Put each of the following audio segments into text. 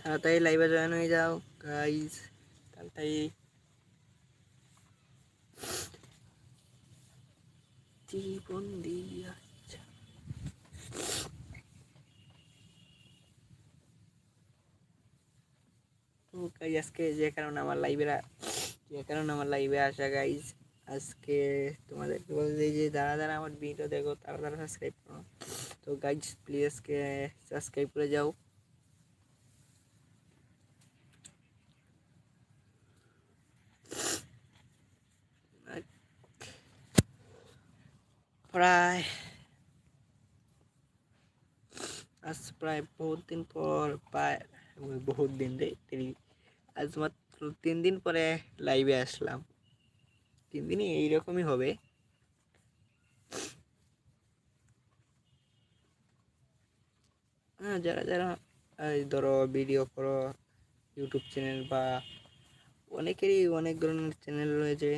তাড়াতাড়ি লাইভে জয়েন হয়ে যাও গাইজ তাড়াতাড়ি। জীবন দিয়া আচ্ছা। আজকে যে কারণে আমার লাইভে যে কারণে আমার লাইভে আসা গাইজ আজকে তোমাদেরকে বলতে যে যারা যারা আমার ভিডিও দেখো, তারা তারা সাবস্ক্রাইব করো। তো গাইজ প্লিজ আজকে সাবস্ক্রাইব করে যাও প্রায় আজ প্রায় বহুত দিন পর প্রায় বহুত দিন রে তিন আজ মাত্র তিন দিন পরে লাইভে আসলাম তিন দিনই এইরকমই হবে হ্যাঁ যারা যারা, এই ধরো ভিডিও করো ইউটিউব চ্যানেল বা অনেকেরই অনেক ধরনের চ্যানেল রয়েছে,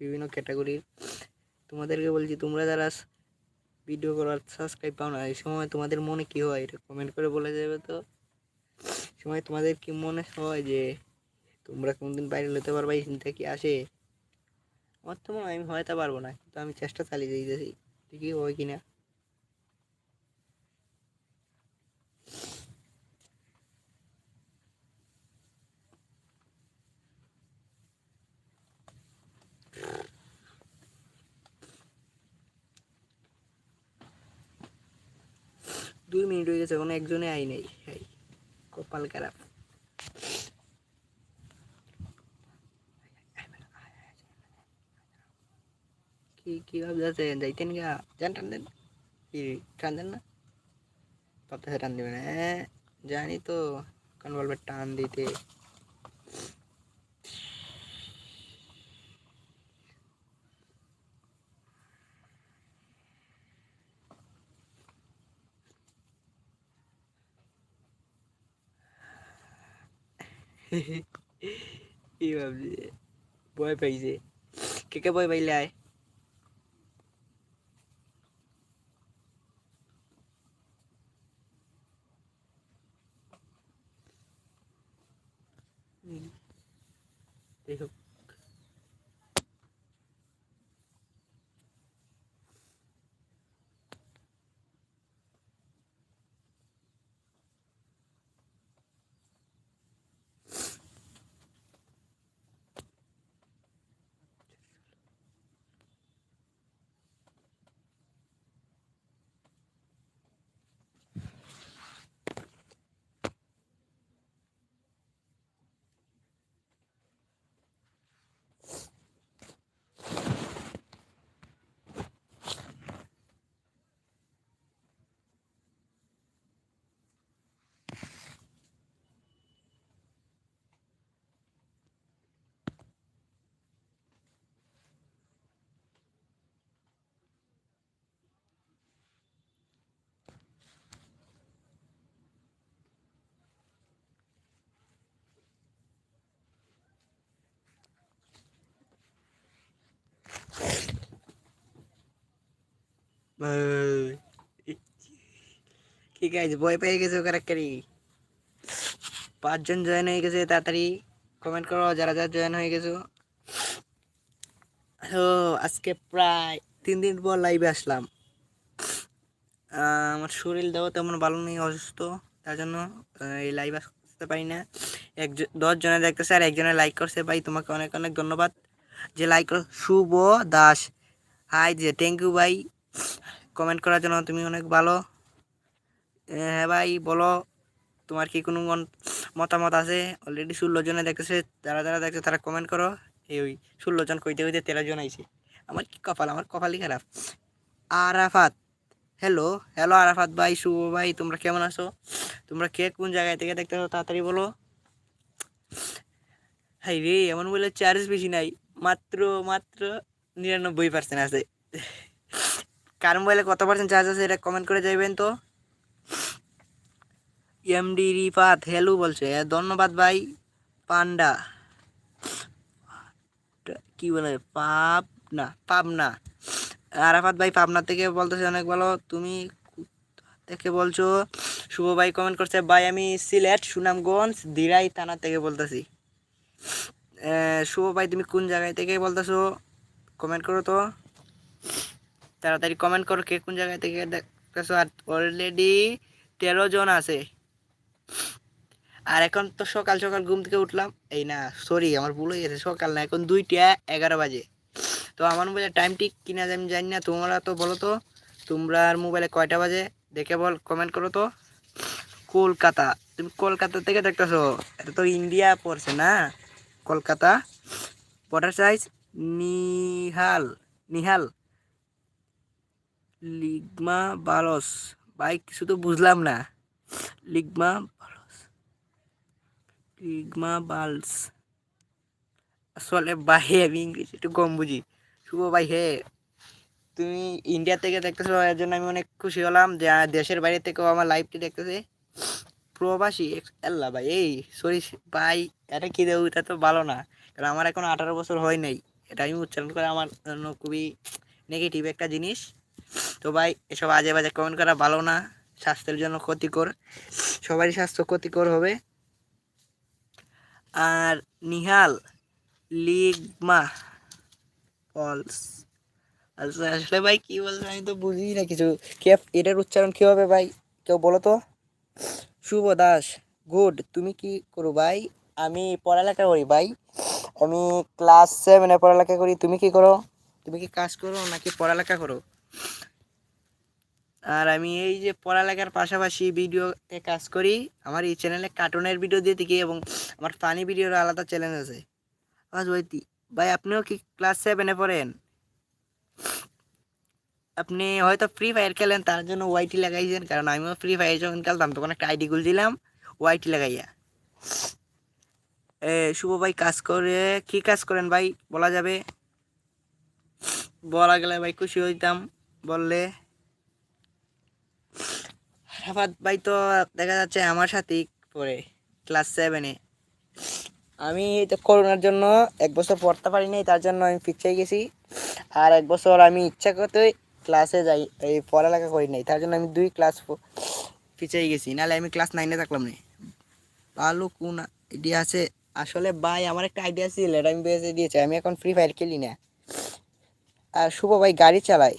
বিভিন্ন ক্যাটাগরির তোমাদেরকে বলছি, তোমরা যারা ভিডিও করার সাবস্ক্রাইব পাও না, এই সময় তোমাদের মনে কি হয়? এটা কমেন্ট করে বলে যাবে তো। সময় তোমাদের কি মনে হয় যে, তোমরা কোনদিন বাইরে হতে পারবা, এই চিন্তা কি আসে? আমার তো মনে হয়, আমি হয়তো পারব না, কিন্তু আমি চেষ্টা চালিয়ে দিতেছি। ঠিকই হয় কিনা? দুই মিনিট হয়ে গেছে, কোনো একজনে আই নাই। কপাল খারাপ। কি কি ভাবছে যাইতেন গা? যান টান দেন। কি, টান দেন না? ভাবতেছে টান দেবে না। হ্যাঁ জানি তো, কারণ টান দিতে। কি ভাবছি। ভয় পাইছে। কে কে ভয় পাইলে আয় হুম। যাই হোক ভাই। কি গাইজ ভয় পেয়ে গেছে কারাক্কারি পাঁচজন জয়েন হয়ে গেছে, তাড়াতাড়ি কমেন্ট করো, যারা যারা জয়েন হয়ে গেছো। তো আজকে প্রায় তিন দিন পর লাইভে আসলাম। আমার শরীরটাও তেমন ভালো নেই, অসুস্থ। তার জন্য এই লাইভ আসতে পারি না। একজন, দশ জনে দেখতেছে আর একজনে লাইক করছে। ভাই, তোমাকে অনেক অনেক ধন্যবাদ। যে লাইক করো, শুভ দাস। হাই যে থ্যাংক ইউ ভাই। কমেন্ট করার জন্য তুমি অনেক ভালো। হ্যাঁ ভাই, বলো, তোমার কি কোনো মতামত আছে? অলরেডি ষোলো জনে দেখতেছে, যারা যারা দেখছে তারা কমেন্ট করো। এই ওই ষোলো জন কইতে কইতে তেরো জন আইছে। আমার কি কপাল? আমার কপালই খারাপ। আরাফাত হ্যালো হ্যালো আরাফাত ভাই, শুভ ভাই, তোমরা কেমন আছো? তোমরা কে কোন জায়গায় থেকে দেখতেছো তাড়াতাড়ি বলো। হাই রে, এমন বলে চার্জ বেশি নাই। মাত্র মাত্র নিরানব্বই পার্সেন্ট আছে। কার মোবাইলে কত পার্সেন্ট চার্জ আছে এটা কমেন্ট করে যাবেন তো। এমডি রিফাত হ্যালো বলছে হ্যাঁ, ধন্যবাদ ভাই পান্ডা। কি বলে পাবনা পাবনা। আরাফাত ভাই পাবনা থেকে বলতেছে অনেক ভালো তুমি থেকে বলছো শুভ ভাই কমেন্ট করছে ভাই আমি সিলেট সুনামগঞ্জ দিরাই থানা থেকে বলতেছি। শুভ ভাই তুমি কোন জায়গায় থেকে বলতেছো কমেন্ট করো তো। তাড়াতাড়ি কমেন্ট করো কে কোন জায়গায় থেকে দেখতেছো। আর অলরেডি তেরো জন আছে। আর এখন তো সকাল সকাল ঘুম থেকে উঠলাম। এই না সরি আমার ভুল হয়ে গেছে, সকাল না, এখন দুইটা এগারো বাজে। তো আমার মোবাইলে টাইম ঠিক কিনা আমি জানি না, তোমরা তো বলো তো, তোমরা আর মোবাইলে কয়টা বাজে? দেখে বল কমেন্ট করো তো। কলকাতা, তুমি কলকাতা থেকে দেখতেছো, এটা তো ইন্ডিয়া পড়ছে না? Kolkata border size Nihal Nihal. Ligma balls ভাই, কিছু তো বুঝলাম না। লিগমা বালস লিগমা বালস আসলে ভাই, আমি ইংলিশ একটু কম বুঝি। শুভ ভাই, হে। তুমি ইন্ডিয়া থেকে দেখতেছো, এর জন্য আমি অনেক খুশি হলাম যে দেশের বাইরে থেকেও আমার লাইভটি দেখতেছে। প্রবাসী আল্লাহ ভাই, এই সরি ভাই, এটা কি দেবো, এটা তো ভালো না। কারণ আমার এখন আঠারো বছর হয় নাই। এটা আমি উচ্চারণ করে আমার জন্য খুবই নেগেটিভ একটা জিনিস। তো ভাই, এসব আজে বাজে কমেন্ট করা ভালো না। স্বাস্থ্যের জন্য ক্ষতিকর। সবারই স্বাস্থ্য ক্ষতিকর হবে। আর নিহাল, লিগমা ফলস আচ্ছা আসলে ভাই, কি বলছে আমি তো বুঝি না কিছু। কে, এটার উচ্চারণ কি হবে ভাই? কেউ বলো তো? শুভ দাস গুড তুমি কি করো ভাই? আমি পড়ালেখা করি ভাই। আমি ক্লাস সেভেনে পড়ালেখা করি। তুমি কি করো? তুমি কি কাজ করো নাকি পড়ালেখা করো? আর আমি এই যে পড়ালেখার পাশাপাশি ভিডিওতে কাজ করি। আমার এই চ্যানেলে কার্টুনের ভিডিও দিয়ে থাকি এবং আমার ফানি ভিডিওর আলাদা চ্যানেল আছে। ভাই, আপনিও কি ক্লাস সেভেনে পড়েন? আপনি হয়তো ফ্রি ফায়ার খেলেন, তার জন্য ওয়াইটি লাগাইছেন, কারণ আমিও ফ্রি ফায়ার যখন খেলতাম, তখন একটা আইডি খুলছিলাম ওয়াইটি লাগাইয়া। এ, শুভ ভাই, কাজ করে, কি কাজ করেন ভাই? বলা যাবে? বলা গেলে ভাই খুশি হইতাম, বললে। রাফাত ভাই তো দেখা যাচ্ছে আমার সাথেই পড়ে ক্লাস সেভেনে আমি এই তো করোনার জন্য এক বছর পড়তে পারি নাই, তার জন্য আমি পিছিয়ে গেছি। আর এক বছর আমি ইচ্ছা করতে ক্লাসে যাই, এই পড়ালেখা করি নাই, তার জন্য আমি দুই ক্লাস পিছিয়ে গেছি। নাহলে আমি ক্লাস নাইনে থাকলাম না। ভালো কোন আইডিয়া আছে? আসলে ভাই, আমার একটা আইডিয়া ছিল এটা আমি বেঁচে দিয়েছি, আমি এখন ফ্রি ফায়ার খেলি না। আর শুভ ভাই, গাড়ি চালাই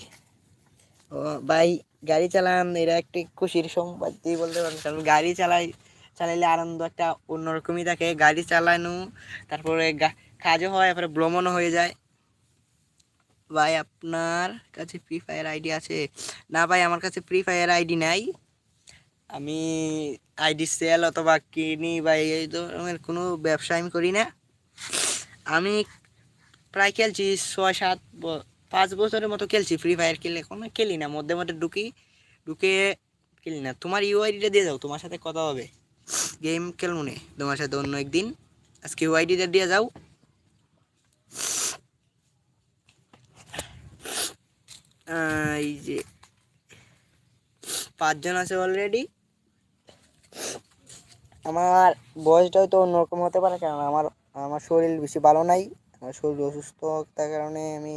ও ভাই গাড়ি চালান এটা একটি খুশির সংবাদ দিয়ে বলতে পারেন। কারণ গাড়ি চালাই, চালাইলে আনন্দ একটা অন্যরকমই থাকে। গাড়ি চালানো, তারপরে কাজও হয়, তারপরে ভ্রমণও হয়ে যায়। ভাই, আপনার কাছে ফ্রি ফায়ার আইডি আছে? না ভাই, আমার কাছে ফ্রি ফায়ার আইডি নাই। আমি আইডি সেল অথবা কিনি বা এই ধরনের কোনো ব্যবসা আমি করি না। আমি প্রায় খেলছি ছয় সাত পাঁচ বছরের মতো খেলছি ফ্রি ফায়ার খেলে কোনো খেলি না, মধ্যে মধ্যে ঢুকি, ঢুকে খেলি না। তোমার ইউআইডিটা দিয়ে যাও তোমার সাথে কথা হবে। গেম খেলব নে, তোমার সাথে অন্য একদিন। আজকে ইউআইডিটা দিয়ে যাও। এই যে পাঁচজন আছে অলরেডি আমার বয়সটা হয়তো অন্যরকম হতে পারে কারণ আমার আমার শরীর বেশি ভালো নাই। আমার শরীর অসুস্থ থাকার কারণে আমি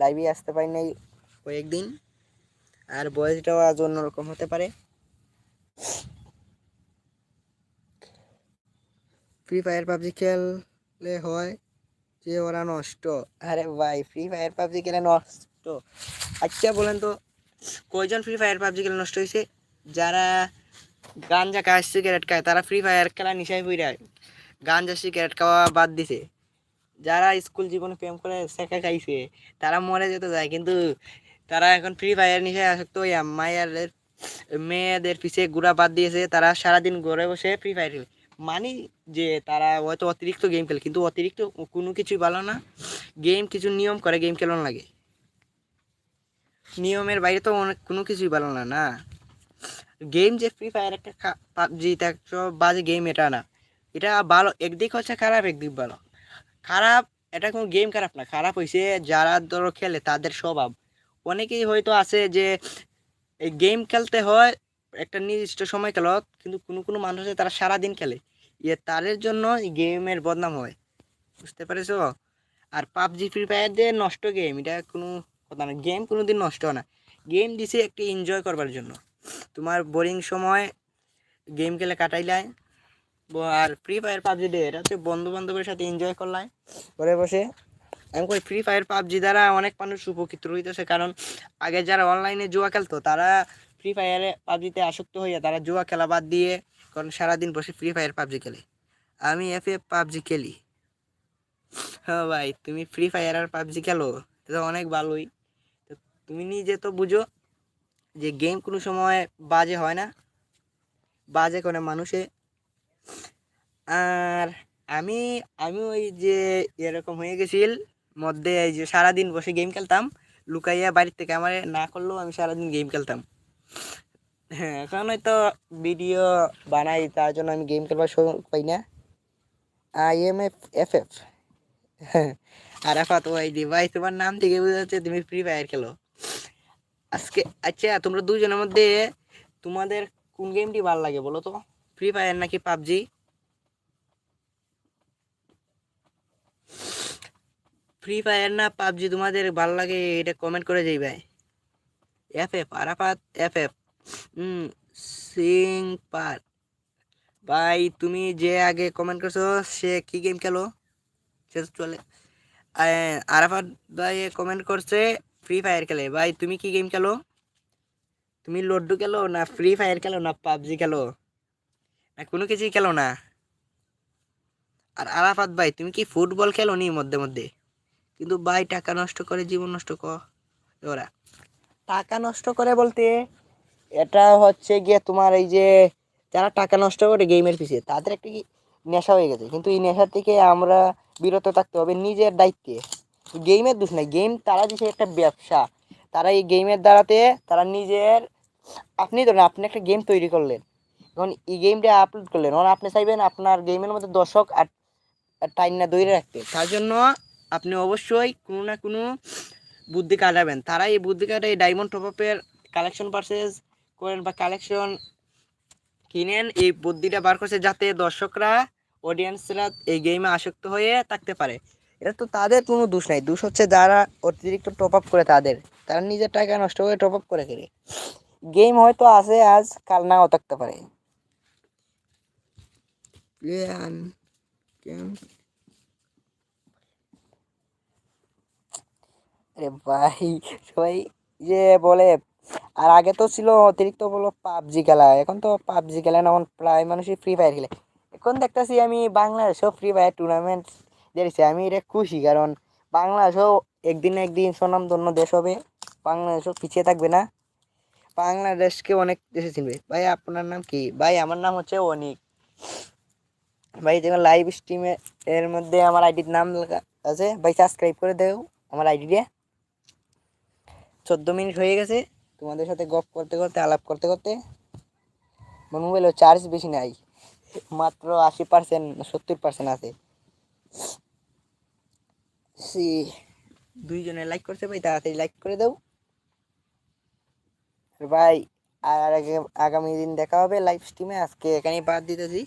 লাইভে আসতে পারি নাই কয়েকদিন। আর বয়সটাও আজ অন্যরকম হতে পারে। ফ্রি ফায়ার পাবজি খেললে হয় যে ওরা নষ্ট। আরে ভাই ফ্রি ফায়ার পাবজি খেলে নষ্ট। আচ্ছা বলেন তো, কয়জন ফ্রি ফায়ার পাবজি খেলে নষ্ট হয়েছে? যারা গান গাঞ্জা খায় সিগারেট খায়, তারা ফ্রি ফায়ার খেলা নিশায় পড়ে। গাঞ্জা সিগারেট খাওয়া বাদ দিছে। যারা স্কুল জীবনে প্রেম করে শেখা খাইছে, তারা মরে যেতে যায় কিন্তু তারা এখন ফ্রি ফায়ার নিশায় আসক্ত ওই মায়ের মেয়েদের পিছিয়ে ঘোরা বাদ দিয়েছে, তারা সারাদিন ঘরে বসে ফ্রি ফায়ার খেলে। মানি যে তারা হয়তো অতিরিক্ত গেম খেলে, কিন্তু অতিরিক্ত কোনো কিছুই ভালো না। গেম কিছু নিয়ম করে গেম খেলানো লাগে। নিয়মের বাইরে তো অনেক কোনো কিছুই ভালো না না? গেম যে ফ্রি ফায়ার একটা পাবজি একটা বাজে গেম এটা না। এটা ভালো, একদিক হচ্ছে খারাপ, একদিক ভালো। খারাপ, এটা কোনো গেম খারাপ না। খারাপ হয়েছে যারা ধরো খেলে তাদের স্বভাব। অনেকেই হয়তো আছে যে এই গেম খেলতে হয় একটা নির্দিষ্ট সময় খেলো কিন্তু কোনো কোনো মানুষ আছে তারা সারাদিন খেলে। ইয়ে তাদের জন্য গেমের বদনাম হয়। বুঝতে পেরেছ? আর পাবজি ফ্রি ফায়ার দিয়ে নষ্ট গেম এটা কোনো কথা না। গেম কোনো দিন নষ্ট হয় না। গেম দিছে একটি এনজয় করবার জন্য। তোমার বোরিং সময় গেম খেলে কাটাইলাই ব- আর ফ্রি ফায়ার পাবজি ডে এটা হচ্ছে বন্ধু বান্ধবের সাথে এনজয় করলাই ঘরে বসে আমি কই ফ্রি ফায়ার পাবজি দ্বারা অনেক মানুষ উপকৃত হইতেছে, কারণ আগে যারা অনলাইনে জুয়া খেলতো, তারা ফ্রি ফায়ারে পাবজিতে আসক্ত হইয়া তারা জুয়া খেলা বাদ দিয়ে কারণ সারাদিন বসে ফ্রি ফায়ার পাবজি খেলে। আমি এফ এফ পাবজি খেলি। হ্যাঁ ভাই, তুমি ফ্রি ফায়ার আর পাবজি খেলো, এটা অনেক ভালোই। তো তুমি নিজে তো বুঝো যে গেম কোনো সময় বাজে হয় না। বাজে করে মানুষে আর আমি আমি ওই যে এরকম হয়ে গেছিল, মধ্যে এই যে সারাদিন বসে গেম খেলতাম, লুকাইয়া বাড়ির থেকে আমার না করলেও আমি সারাদিন গেম খেলতাম। হ্যাঁ এখন হয়তো ভিডিও বানাই, তার জন্য আমি গেম খেলবার সময় পাই না। I M F F F Arafat YD, ভাই, তোমার নাম থেকে বোঝা যাচ্ছে তুমি ফ্রি ফায়ার খেলো। আজকে আচ্ছা তোমরা দুজনের মধ্যে তোমাদের কোন গেমটি ভালো লাগে বলো তো? ফ্রি ফায়ার নাকি পাবজি? ফ্রি ফায়ার না, পাবজি তোমাদের ভালো লাগে, এটা কমেন্ট করে যাই ভাই। F F Arafat F F Singh পার ভাই, তুমি যে আগে কমেন্ট করছ, সে কি গেম খেলো? সে তো চলে। আরাফাত ভাই কমেন্ট করছে, ফ্রি ফায়ার খেলে। ভাই, তুমি কি গেম খেলো? তুমি লড্ডু খেলো না ফ্রি ফায়ার খেলো না পাবজি খেলো? না কোনো কিছুই খেলো না। আর আরাফাত ভাই, তুমি কি ফুটবল খেলো নি মধ্যে মধ্যে? কিন্তু ভাই, টাকা নষ্ট করে জীবন নষ্ট কর ওরা। টাকা নষ্ট করে বলতে এটা হচ্ছে গিয়ে তোমার এই যে যারা টাকা নষ্ট করে গেমের পিছিয়ে, তাদের একটা কি নেশা হয়ে গেছে। কিন্তু এই নেশা থেকে আমরা বিরত থাকতে হবে নিজের দায়িত্বে। গেমের দোষ নাই। গেম তারা দিছে একটা ব্যবসা। তারা এই গেমের দ্বারাতে তারা নিজের, আপনি ধরেন, আপনি একটা গেম তৈরি করলেন। এখন এই গেমটা আপলোড করলেন এখন আপনি চাইবেন আপনার গেমের মধ্যে দর্শক আর টাইম না দৈরে রাখতে। তার জন্য আপনি অবশ্যই কোনো না কোনো বুদ্ধি কাটাবেন। তারা এই বুদ্ধি কাটায় ডায়মন্ড টপ আপের কালেকশন পারচেজ করেন বা কালেকশন কিনেন, এই বুদ্ধিটা বার করছে যাতে দর্শকরা অডিয়েন্সরা এই গেমে আসক্ত হয়ে থাকতে পারে। এটা তো তাদের কোনো দোষ নাই। দোষ হচ্ছে যারা অতিরিক্ত টপ আপ করে তাদের। তারা নিজের টাকা নষ্ট করে টপ আপ করে খেলে গেম হয়তো আছে, আজ কাল নাও থাকতে পারে। প্লেয়ার কেন আরে ভাই, সবাই যে বলে, আর আগে তো ছিল অতিরিক্ত বলো পাবজি খেলা, এখন তো পাবজি খেলে না, এখন প্রায় মানুষই ফ্রি ফায়ার খেলে। এখন দেখতেছি আমি বাংলাদেশেও ফ্রি ফায়ার টুর্নামেন্ট দেখছি আমি এটা খুশি, কারণ বাংলাদেশও একদিন না একদিন স্বনামধন্য দেশ হবে, বাংলাদেশও পিছিয়ে থাকবে না। বাংলাদেশকে অনেক দেশে চিনবে। ভাই, আপনার নাম কি? ভাই, আমার নাম হচ্ছে অনিক। ভাই দেখুন লাইভ স্ট্রিমে এর মধ্যে আমার আইডির নাম লেখা আছে। ভাই সাবস্ক্রাইব করে দেও আমার আইডি দিয়ে চোদ্দ মিনিট হয়ে গেছে। তোমাদের সাথে গপ করতে করতে, আলাপ করতে করতে আমার মোবাইলের চার্জ বেশি নাই। মাত্র আশি পার্সেন্ট সত্তর পার্সেন্ট আছে। সি, দুইজনে লাইক করছে ভাই, তাড়াতাড়ি লাইক করে দাও। ভাই, আর আগামী দিন দেখা হবে লাইভ স্ট্রিমে আজকে এখানেই বাদ দিতেছি।